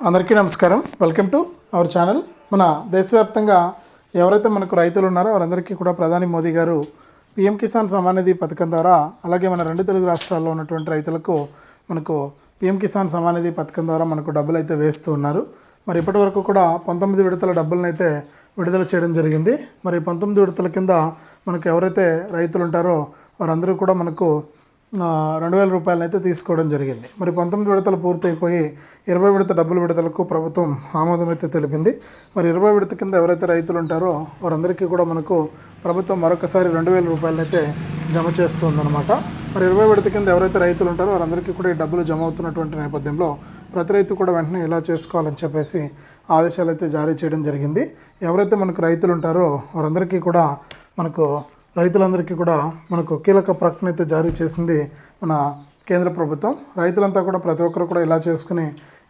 అందరికీ నమస్కారం. Welcome to our channel మన దేశవ్యాప్తంగా ఎవరైతే మనకు రైతులు ఉన్నారో వారందరికీ కూడా ప్రధాని మోదీ గారు పిఎం కిసాన్ సమ్మాన్ నిధి పథకం ద్వారా అలాగే మన రెండు తెలుగు రాష్ట్రాల్లో ఉన్నటువంటి రైతులకు మనకు పిఎం కిసాన్ సమ్మాన్ నిధి పథకం ద్వారా మనకు డబ్బులు అయితే వేస్తూ ఉన్నారు. మరి ఇప్పటి వరకు కూడా పంతొమ్మిది విడతల డబ్బులను అయితే విడుదల చేయడం జరిగింది. మరి పంతొమ్మిది విడతల కింద మనకు ఎవరైతే రైతులు ఉంటారో వారందరూ కూడా మనకు రెండు వేల రూపాయలను అయితే తీసుకోవడం జరిగింది. మరి పంతొమ్మిది విడతలు పూర్తయిపోయి ఇరవై విడత డబ్బులు విడతలకు ప్రభుత్వం ఆమోదం అయితే తెలిపింది. మరి ఇరవై విడత కింద ఎవరైతే రైతులు ఉంటారో వారందరికీ కూడా మనకు ప్రభుత్వం మరొకసారి రెండు వేల రూపాయలను అయితే జమ చేస్తుందన్నమాట. మరి ఇరవై విడత కింద ఎవరైతే రైతులు ఉంటారో వారందరికీ కూడా ఈ డబ్బులు జమ అవుతున్నటువంటి నేపథ్యంలో ప్రతి రైతు కూడా వెంటనే ఇలా చేసుకోవాలని చెప్పేసి ఆదేశాలు అయితే జారీ చేయడం జరిగింది. ఎవరైతే మనకు రైతులు ఉంటారో వారందరికీ కూడా మనకు రైతులందరికీ కూడా మనకు కీలక ప్రకటన అయితే జారీ చేసింది మన కేంద్ర ప్రభుత్వం. రైతులంతా కూడా ప్రతి ఒక్కరు కూడా ఇలా చేసుకుని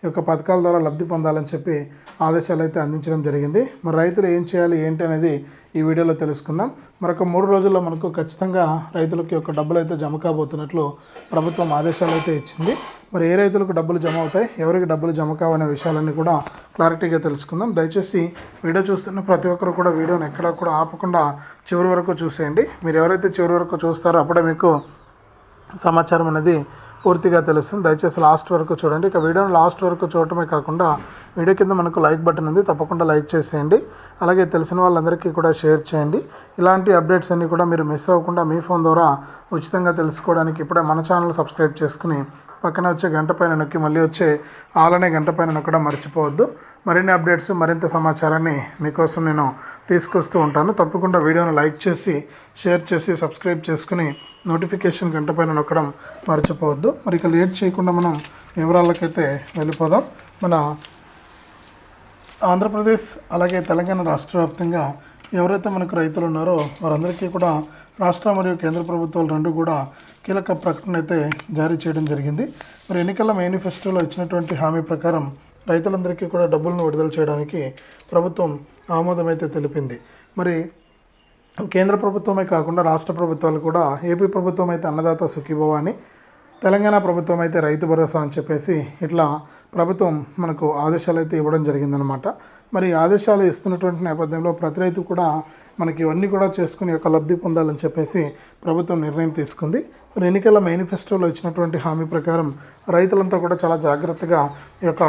యొక్క పథకాల ద్వారా లబ్ధి పొందాలని చెప్పి ఆదేశాలు అయితే అందించడం జరిగింది. మరి రైతులు ఏం చేయాలి ఏంటి అనేది ఈ వీడియోలో తెలుసుకుందాం. మరొక మూడు రోజుల్లో మనకు ఖచ్చితంగా రైతులకి యొక్క డబ్బులు అయితే జమ కాబోతున్నట్లు ప్రభుత్వం ఆదేశాలు అయితే ఇచ్చింది. మరి ఏ రైతులకు డబ్బులు జమ అవుతాయి ఎవరికి డబ్బులు జమ కావనే విషయాలన్నీ కూడా క్లారిటీగా తెలుసుకుందాం. దయచేసి వీడియో చూస్తున్న ప్రతి ఒక్కరు కూడా వీడియోని ఎక్కడా కూడా ఆపకుండా చివరి వరకు చూసేయండి. మీరు ఎవరైతే చివరి వరకు చూస్తారో అప్పుడే మీకు సమాచారం అనేది పూర్తిగా తెలుస్తుంది. దయచేసి లాస్ట్ వరకు చూడండి. ఇక వీడియోని లాస్ట్ వరకు చూడటమే కాకుండా వీడియో కింద మనకు లైక్ బటన్ ఉంది. తప్పకుండా లైక్ చేసేయండి. అలాగే తెలిసిన వాళ్ళందరికీ కూడా షేర్ చేయండి. ఇలాంటి అప్డేట్స్ అన్నీ కూడా మీరు మిస్ అవ్వకుండా మీ ఫోన్ ద్వారా ఉచితంగా తెలుసుకోవడానికి ఇప్పుడే మన ఛానల్ సబ్స్క్రైబ్ చేసుకుని పక్కన వచ్చే గంట పైన నొక్కి మళ్ళీ వచ్చే ఆలనే గంట పైన నొక్కడం మర్చిపోవద్దు. మరిన్ని అప్డేట్స్ మరింత సమాచారాన్ని మీకోసం నేను తీసుకొస్తూ ఉంటాను. తప్పకుండా వీడియోను లైక్ చేసి షేర్ చేసి సబ్స్క్రైబ్ చేసుకుని నోటిఫికేషన్ గంట పైన నొక్కడం మర్చిపోవద్దు. మరి ఇక లేట్ చేయకుండా మనం వివరాలకైతే వెళ్ళిపోదాం. మన ఆంధ్రప్రదేశ్ అలాగే తెలంగాణ రాష్ట్ర వ్యాప్తంగా ఎవరైతే మనకు రైతులు ఉన్నారో వారందరికీ కూడా రాష్ట్ర మరియు కేంద్ర ప్రభుత్వాలు రెండు కూడా కీలక ప్రకటన అయితే జారీ చేయడం జరిగింది. మరి ఎన్నికల మేనిఫెస్టోలో ఇచ్చినటువంటి హామీ ప్రకారం రైతులందరికీ కూడా డబ్బులను విడుదల చేయడానికి ప్రభుత్వం ఆమోదమైతే తెలిపింది. మరి కేంద్ర ప్రభుత్వమే కాకుండా రాష్ట్ర ప్రభుత్వాలు కూడా ఏపీ ప్రభుత్వం అయితే అన్నదాత సుఖీభవ అని తెలంగాణ ప్రభుత్వం అయితే రైతు భరోసా అని చెప్పేసి ఇట్లా ప్రభుత్వం మనకు ఆదేశాలు అయితే ఇవ్వడం జరిగిందనమాట మరి ఆదేశాలు ఇస్తున్నటువంటి నేపథ్యంలో ప్రతి రైతు కూడా మనకి ఇవన్నీ కూడా చేసుకుని యొక్క లబ్ధి పొందాలని చెప్పేసి ప్రభుత్వం నిర్ణయం తీసుకుంది. మరి ఎన్నికల మేనిఫెస్టోలో ఇచ్చినటువంటి హామీ ప్రకారం రైతులంతా కూడా చాలా జాగ్రత్తగా ఈ యొక్క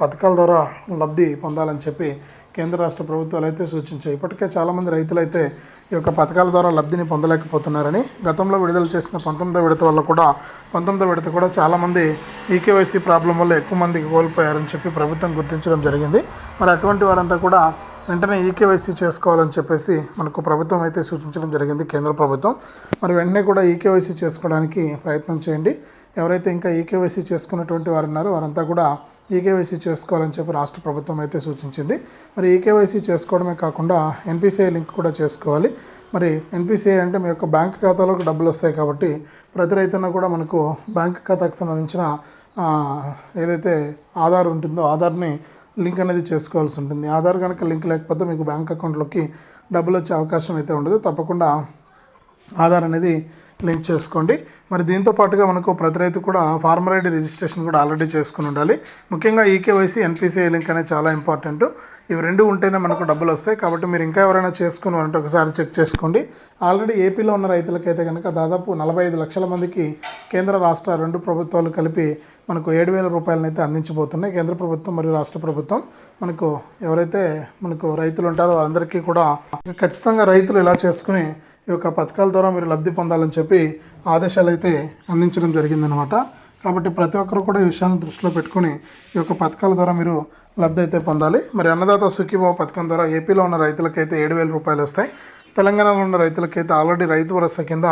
పథకాల ద్వారా లబ్ధి పొందాలని చెప్పి కేంద్ర రాష్ట్ర ప్రభుత్వాలు అయితే సూచించాయి. ఇప్పటికే చాలామంది రైతులు అయితే ఈ యొక్క పథకాల ద్వారా లబ్ధిని పొందలేకపోతున్నారని గతంలో విడుదల చేసిన పంతొమ్మిదో విడత వల్ల కూడా పంతొమ్మిదో విడత కూడా చాలామంది ఈకేవైసీ ప్రాబ్లం వల్ల ఎక్కువ మందికి కోల్పోయారని చెప్పి ప్రభుత్వం గుర్తించడం జరిగింది. మరి అటువంటి వారంతా కూడా వెంటనే ఈకేవైసీ చేసుకోవాలని చెప్పేసి మనకు ప్రభుత్వం అయితే సూచించడం జరిగింది కేంద్ర ప్రభుత్వం. మరి వెంటనే కూడా ఈకేవైసీ చేసుకోవడానికి ప్రయత్నం చేయండి. ఎవరైతే ఇంకా ఈకేవైసీ చేసుకున్నటువంటి వారు ఉన్నారో వారంతా కూడా ఈకేవైసీ చేసుకోవాలని చెప్పి రాష్ట్ర ప్రభుత్వం అయితే సూచించింది. మరి ఈకేవైసీ చేసుకోవడమే కాకుండా ఎన్పిసిఐ లింక్ కూడా చేసుకోవాలి. మరి ఎన్పిసిఐ అంటే మీ యొక్క బ్యాంక్ ఖాతాలోకి డబ్బులు వస్తాయి కాబట్టి ప్రతి రైతున్న కూడా మనకు బ్యాంక్ ఖాతాకు సంబంధించిన ఏదైతే ఆధార్ ఉంటుందో ఆధార్ని లింక్ అనేది చేసుకోవాల్సి ఉంటుంది. ఆధార్ కనుక లింక్ లేకపోతే మీకు బ్యాంక్ అకౌంట్లోకి డబ్బులు వచ్చే అవకాశం అయితే ఉండదు. తప్పకుండా ఆధార్ అనేది లింక్ చేసుకోండి. మరి దీంతో పాటుగా మనకు ప్రతి రైతు కూడా ఫార్మర్ ఐడి రిజిస్ట్రేషన్ కూడా ఆల్రెడీ చేసుకుని ఉండాలి. ముఖ్యంగా ఈకేవైసీ ఎన్పిసిఐ లింక్ అనేది చాలా ఇంపార్టెంట్. ఇవి రెండు ఉంటేనే మనకు డబ్బులు వస్తాయి. కాబట్టి మీరు ఇంకా ఎవరైనా చేసుకుని అంటే ఒకసారి చెక్ చేసుకోండి. ఆల్రెడీ ఏపీలో ఉన్న రైతులకైతే కనుక దాదాపు నలభై ఐదు లక్షల మందికి కేంద్ర రాష్ట్ర రెండు ప్రభుత్వాలు కలిపి మనకు ఏడు వేల రూపాయలను అయితే అందించబోతున్నాయి. కేంద్ర ప్రభుత్వం మరియు రాష్ట్ర ప్రభుత్వం మనకు ఎవరైతే మనకు రైతులు ఉంటారో వాళ్ళందరికీ కూడా ఖచ్చితంగా రైతులు ఇలా చేసుకుని ఈ యొక్క పథకాల ద్వారా మీరు లబ్ధి పొందాలని చెప్పి ఆదేశాలు అయితే అందించడం జరిగిందనమాట కాబట్టి ప్రతి ఒక్కరు కూడా ఈ విషయాన్ని దృష్టిలో పెట్టుకుని ఈ యొక్క పథకాల ద్వారా మీరు లబ్ధి అయితే పొందాలి. మరి అన్నదాత సుఖీభావ పథకం ద్వారా ఏపీలో ఉన్న రైతులకైతే ఏడు వేల రూపాయలు వస్తాయి. తెలంగాణలో ఉన్న రైతులకైతే ఆల్రెడీ రైతు భరోసా కింద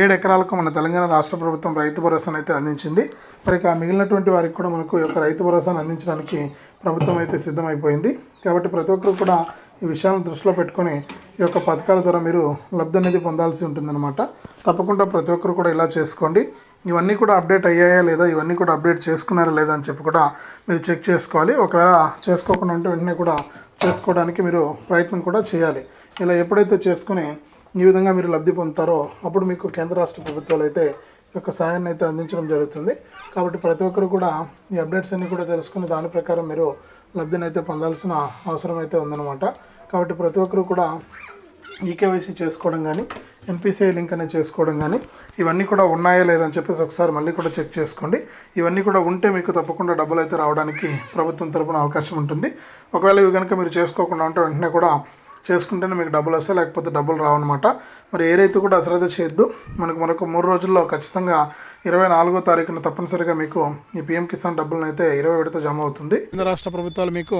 ఏడు ఎకరాలకు మన తెలంగాణ రాష్ట్ర ప్రభుత్వం రైతు భరోసాను అయితే అందించింది. మరి ఇక మిగిలినటువంటి వారికి కూడా మనకు యొక్క రైతు భరోసాను అందించడానికి ప్రభుత్వం అయితే సిద్ధమైపోయింది. కాబట్టి ప్రతి ఒక్కరు కూడా ఈ విషయాలను దృష్టిలో పెట్టుకొని ఈ యొక్క పథకాల ద్వారా మీరు లబ్ధి అనేది పొందాల్సి ఉంటుందన్నమాట. తప్పకుండా ప్రతి ఒక్కరు కూడా ఇలా చేసుకోండి. ఇవన్నీ కూడా అప్డేట్ అయ్యాయా లేదా ఇవన్నీ కూడా అప్డేట్ చేసుకున్నారా లేదా అని చెప్పి కూడా మీరు చెక్ చేసుకోవాలి. ఒకవేళ చేసుకోకుండా ఉంటే వెంటనే కూడా చేసుకోవడానికి మీరు ప్రయత్నం కూడా చేయాలి. ఇలా ఎప్పుడైతే చేసుకుని ఈ విధంగా మీరు లబ్ధి పొందుతారో అప్పుడు మీకు కేంద్ర రాష్ట్ర ప్రభుత్వాలు అయితే యొక్క సహాయాన్ని అయితే అందించడం జరుగుతుంది. కాబట్టి ప్రతి ఒక్కరు కూడా ఈ అప్డేట్స్ అన్ని కూడా తెలుసుకుని దాని ప్రకారం మీరు లబ్ధిని అయితే పొందాల్సిన అవసరం అయితే ఉందన్నమాట. కాబట్టి ప్రతి ఒక్కరు కూడా ఈకేవైసీ చేసుకోవడం కానీ ఎన్పిసిఐ లింక్ అనేది చేసుకోవడం కానీ ఇవన్నీ కూడా ఉన్నాయా లేదని చెప్పేసి ఒకసారి మళ్ళీ కూడా చెక్ చేసుకోండి. ఇవన్నీ కూడా ఉంటే మీకు తప్పకుండా డబ్బులు అయితే రావడానికి ప్రభుత్వం తరపున అవకాశం ఉంటుంది. ఒకవేళ ఇవి కనుక మీరు చేసుకోకుండా ఉంటే వెంటనే కూడా చేసుకుంటేనే మీకు డబ్బులు వస్తాయి లేకపోతే డబ్బులు రావన్నమాట మరి ఏ రైతు కూడా అశ్రద్ధ చేయొద్దు. మనకు మనకు మూడు రోజుల్లో ఖచ్చితంగా ఇరవై నాలుగో తారీఖున తప్పనిసరిగా మీకు ఈ పీఎం కిసాన్ డబ్బులను అయితే ఇరవై విడత జమ అవుతుంది. కేంద్ర రాష్ట్ర ప్రభుత్వాలు మీకు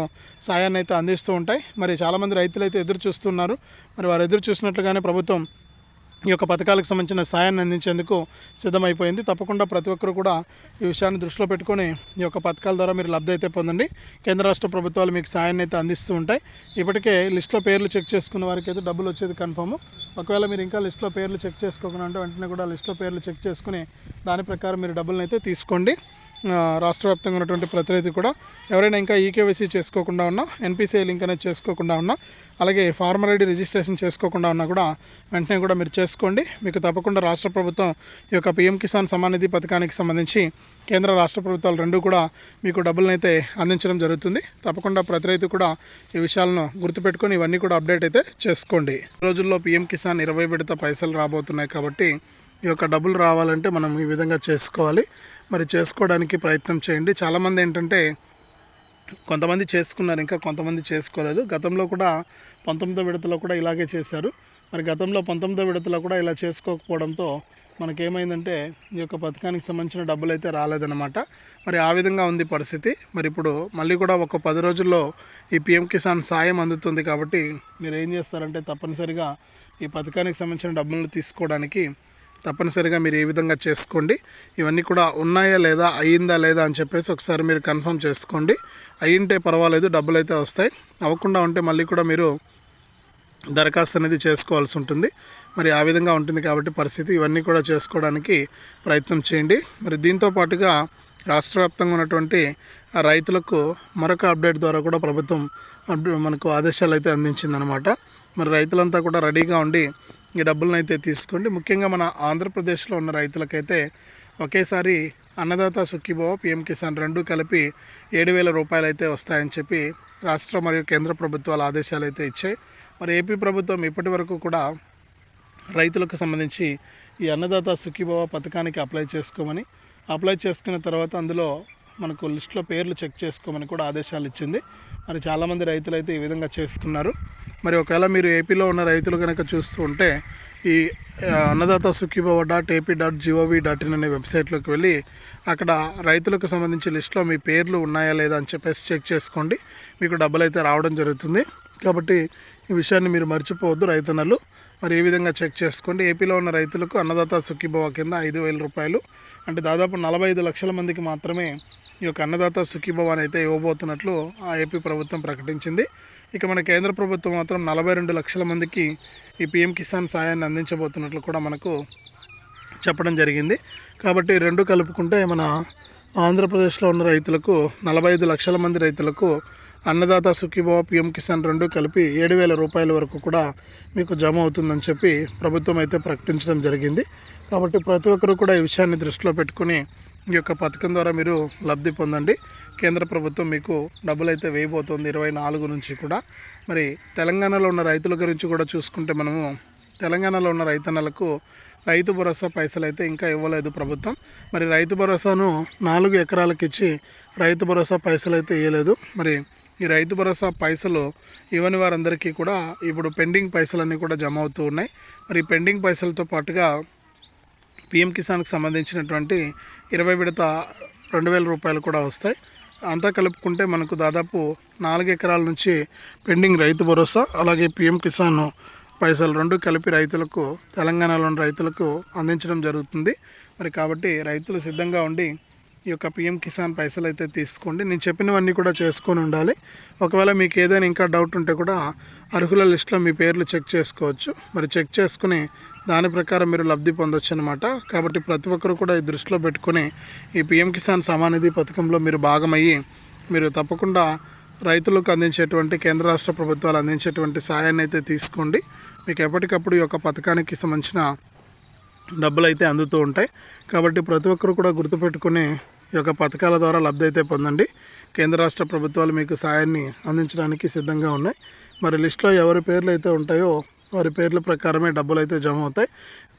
సాయాన్ని అయితే అందిస్తూ ఉంటాయి. మరి చాలామంది రైతులు అయితే ఎదురు చూస్తున్నారు. మరి వారు ఎదురు చూసినట్లుగానే ప్రభుత్వం ఈ యొక్క పథకాలకు సంబంధించిన సాయాన్ని అందించేందుకు సిద్ధమైపోయింది. తప్పకుండా ప్రతి ఒక్కరు కూడా ఈ విషయాన్ని దృష్టిలో పెట్టుకొని ఈ యొక్క పథకాల ద్వారా మీరు లబ్ధి అయితే పొందండి. కేంద్ర రాష్ట్ర ప్రభుత్వాలు మీకు సాయాన్ని అయితే అందిస్తూ ఉంటాయి. ఇప్పటికే లిస్ట్లో పేర్లు చెక్ చేసుకున్న వారికి అయితే డబ్బులు వచ్చేది కన్ఫర్మ్ ఒకవేళ మీరు ఇంకా లిస్ట్లో పేర్లు చెక్ చేసుకోకుండా ఉంటే వెంటనే కూడా లిస్ట్లో పేర్లు చెక్ చేసుకుని దాని ప్రకారం మీరు డబ్బులను అయితే తీసుకోండి. రాష్ట్ర వ్యాప్తంగా ఉన్నటువంటి ప్రతి రైతు కూడా ఎవరైనా ఇంకా ఈకేవైసీ చేసుకోకుండా ఉన్నా ఎన్పిసిఐ లింక్ అనేది చేసుకోకుండా ఉన్నా అలాగే ఫార్మర్ ఐడి రిజిస్ట్రేషన్ చేసుకోకుండా ఉన్నా కూడా వెంటనే కూడా మీరు చేసుకోండి. మీకు తప్పకుండా రాష్ట్ర ప్రభుత్వం ఈ యొక్క పిఎం కిసాన్ సమానిధి పథకానికి సంబంధించి కేంద్ర రాష్ట్ర ప్రభుత్వాలు రెండు కూడా మీకు డబ్బులను అయితే అందించడం జరుగుతుంది. తప్పకుండా ప్రతి రైతు కూడా ఈ విషయాలను గుర్తుపెట్టుకొని ఇవన్నీ కూడా అప్డేట్ అయితే చేసుకోండి. రోజుల్లో పిఎం కిసాన్ ఇరవై విడత పైసలు రాబోతున్నాయి కాబట్టి ఈ యొక్క డబ్బులు రావాలంటే మనం ఈ విధంగా చేసుకోవాలి. మరి చేసుకోవడానికి ప్రయత్నం చేయండి. చాలామంది ఏంటంటే కొంతమంది చేసుకున్నారు ఇంకా కొంతమంది చేసుకోలేదు. గతంలో కూడా పంతొమ్మిదో విడతలో కూడా ఇలాగే చేశారు. మరి గతంలో పంతొమ్మిదో విడతలో కూడా ఇలా చేసుకోకపోవడంతో మనకేమైందంటే ఈ యొక్క పథకానికి సంబంధించిన డబ్బులు అయితే రాలేదన్నమాట. మరి ఆ విధంగా ఉంది పరిస్థితి. మరి ఇప్పుడు మళ్ళీ కూడా ఒక పది రోజుల్లో ఈ పిఎం కిసాన్ సాయం అందుతుంది కాబట్టి మీరు ఏం చేస్తారంటే తప్పనిసరిగా ఈ పథకానికి సంబంధించిన డబ్బులను తీసుకోవడానికి తప్పనిసరిగా మీరు ఏ విధంగా చేసుకోండి. ఇవన్నీ కూడా ఉన్నాయా లేదా అయ్యిందా లేదా అని చెప్పేసి ఒకసారి మీరు కన్ఫర్మ్ చేసుకోండి. అయ్యింటే పర్వాలేదు డబ్బులు అయితే వస్తాయి. అవ్వకుండా ఉంటే మళ్ళీ కూడా మీరు దరఖాస్తు అనేది చేసుకోవాల్సి ఉంటుంది. మరి ఆ విధంగా ఉంటుంది కాబట్టి పరిస్థితి. ఇవన్నీ కూడా చేసుకోవడానికి ప్రయత్నం చేయండి. మరి దీంతో పాటుగా రాష్ట్ర వ్యాప్తంగా ఉన్నటువంటి రైతులకు మరొక అప్డేట్ ద్వారా కూడా ప్రభుత్వం అప్డే- మనకు ఆదేశాలు అయితే అందించిందనమాట. మరి రైతులంతా కూడా రెడీగా ఉండి ఈ డబ్బులను అయితే తీసుకోండి. ముఖ్యంగా మన ఆంధ్రప్రదేశ్లో ఉన్న రైతులకైతే ఒకేసారి అన్నదాత సుఖీభవ పిఎం కిసాన్ రెండు కలిపి ఏడు వేల రూపాయలు అయితే వస్తాయని చెప్పి రాష్ట్ర మరియు కేంద్ర ప్రభుత్వాలు ఆదేశాలు అయితే ఇచ్చాయి. మరి ఏపీ ప్రభుత్వం ఇప్పటి వరకు కూడా రైతులకు సంబంధించి ఈ అన్నదాత సుఖీభవ పథకానికి అప్లై చేసుకోమని అప్లై చేసుకున్న తర్వాత అందులో మనకు లిస్ట్లో పేర్లు చెక్ చేసుకోమని కూడా ఆదేశాలు ఇచ్చింది. మరి చాలామంది రైతులు అయితే ఈ విధంగా చేసుకున్నారు. మరి ఒకవేళ మీరు ఏపీలో ఉన్న రైతులు కనుక చూస్తూ ఉంటే ఈ Annadata Sukhibhava dot AP dot gov dot in అనే వెబ్సైట్లోకి వెళ్ళి అక్కడ రైతులకు సంబంధించి లిస్ట్లో మీ పేర్లు ఉన్నాయా లేదా అని చెప్పేసి చెక్ చేసుకోండి. మీకు డబ్బులు అయితే రావడం జరుగుతుంది. కాబట్టి ఈ విషయాన్ని మీరు మర్చిపోవద్దు రైతన్నలు. మరి ఏ విధంగా చెక్ చేసుకోండి? ఏపీలో ఉన్న రైతులకు అన్నదాత సుఖీభవ కింద ఐదు వేల రూపాయలు అంటే దాదాపు నలభై ఐదు లక్షల మందికి మాత్రమే ఈ యొక్క అన్నదాత సుఖీభవాన్ అయితే ఇవ్వబోతున్నట్లు ఆ ఏపీ ప్రభుత్వం ప్రకటించింది. ఇక మన కేంద్ర ప్రభుత్వం మాత్రం నలభై రెండు లక్షల మందికి ఈ పిఎం కిసాన్ సాయాన్ని అందించబోతున్నట్లు కూడా మనకు చెప్పడం జరిగింది. కాబట్టి రెండు కలుపుకుంటే మన ఆంధ్రప్రదేశ్లో ఉన్న రైతులకు నలభై ఐదు లక్షల మంది రైతులకు అన్నదాత సుఖీభావ పిఎం కిసాన్ రెండు కలిపి ఏడు వేల రూపాయల వరకు కూడా మీకు జమ అవుతుందని చెప్పి ప్రభుత్వం అయితే ప్రకటించడం జరిగింది. కాబట్టి ప్రతి ఒక్కరు కూడా ఈ విషయాన్ని దృష్టిలో పెట్టుకుని ఈ యొక్క పథకం ద్వారా మీరు లబ్ధి పొందండి. కేంద్ర ప్రభుత్వం మీకు డబ్బులు అయితే వేయబోతోంది ఇరవై నాలుగు నుంచి కూడా. మరి తెలంగాణలో ఉన్న రైతుల గురించి కూడా చూసుకుంటే మనము తెలంగాణలో ఉన్న రైతన్నలకు రైతు భరోసా పైసలు అయితే ఇంకా ఇవ్వలేదు ప్రభుత్వం. మరి రైతు భరోసాను నాలుగు ఎకరాలకు ఇచ్చి రైతు భరోసా పైసలు అయితే ఇవ్వలేదు మరి ఈ రైతు భరోసా పైసలు ఇవ్వని వారందరికీ కూడా ఇప్పుడు పెండింగ్ పైసలన్నీ కూడా జమ అవుతూ ఉన్నాయి. మరి పెండింగ్ పైసలతో పాటుగా పిఎం కిసాన్కి సంబంధించినటువంటి ఇరవై విడత రెండు వేల రూపాయలు కూడా వస్తాయి. అంతా కలుపుకుంటే మనకు దాదాపు నాలుగు ఎకరాల నుంచి పెండింగ్ రైతు భరోసా అలాగే పిఎం కిసాన్ పైసలు రెండు కలిపి రైతులకు తెలంగాణలోని రైతులకు అందించడం జరుగుతుంది. మరి కాబట్టి రైతులు సిద్ధంగా ఉండి ఈ యొక్క పిఎం కిసాన్ పైసలు అయితే తీసుకోండి. నేను చెప్పినవన్నీ కూడా చేసుకొని ఉండాలి. ఒకవేళ మీకు ఏదైనా ఇంకా డౌట్ ఉంటే కూడా అర్హుల లిస్ట్లో మీ పేర్లు చెక్ చేసుకోవచ్చు. మరి చెక్ చేసుకుని దాని ప్రకారం మీరు లబ్ధి పొందొచ్చు అనమాట కాబట్టి ప్రతి ఒక్కరు కూడా ఈ దృష్టిలో పెట్టుకుని ఈ పిఎం కిసాన్ సమానిధి పథకంలో మీరు భాగమయ్యి మీరు తప్పకుండా రైతులకు అందించేటువంటి కేంద్ర రాష్ట్ర ప్రభుత్వాలు అందించేటువంటి సాయాన్ని అయితే తీసుకోండి. మీకు ఎప్పటికప్పుడు ఈ యొక్క పథకానికి సంబంధించిన డబ్బులు అయితే అందుతూ ఉంటాయి. కాబట్టి ప్రతి ఒక్కరు కూడా గుర్తుపెట్టుకుని ఈ యొక్క పథకాల ద్వారా లబ్ధి అయితే పొందండి. కేంద్ర రాష్ట్ర ప్రభుత్వాలు మీకు సాయాన్ని అందించడానికి సిద్ధంగా ఉన్నాయి. మరి లిస్టులో ఎవరి పేర్లు అయితే ఉంటాయో వారి పేర్ల ప్రకారమే డబ్బులు అయితే జమ అవుతాయి.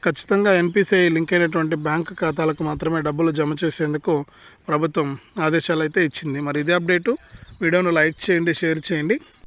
ఖచ్చితంగా ఎన్పిసిఐ లింక్ అయినటువంటి బ్యాంక్ ఖాతాలకు మాత్రమే డబ్బులు జమ చేసేందుకు ప్రభుత్వం ఆదేశాలు అయితే ఇచ్చింది. మరి ఇదే అప్డేటు. వీడియోను లైక్ చేయండి షేర్ చేయండి.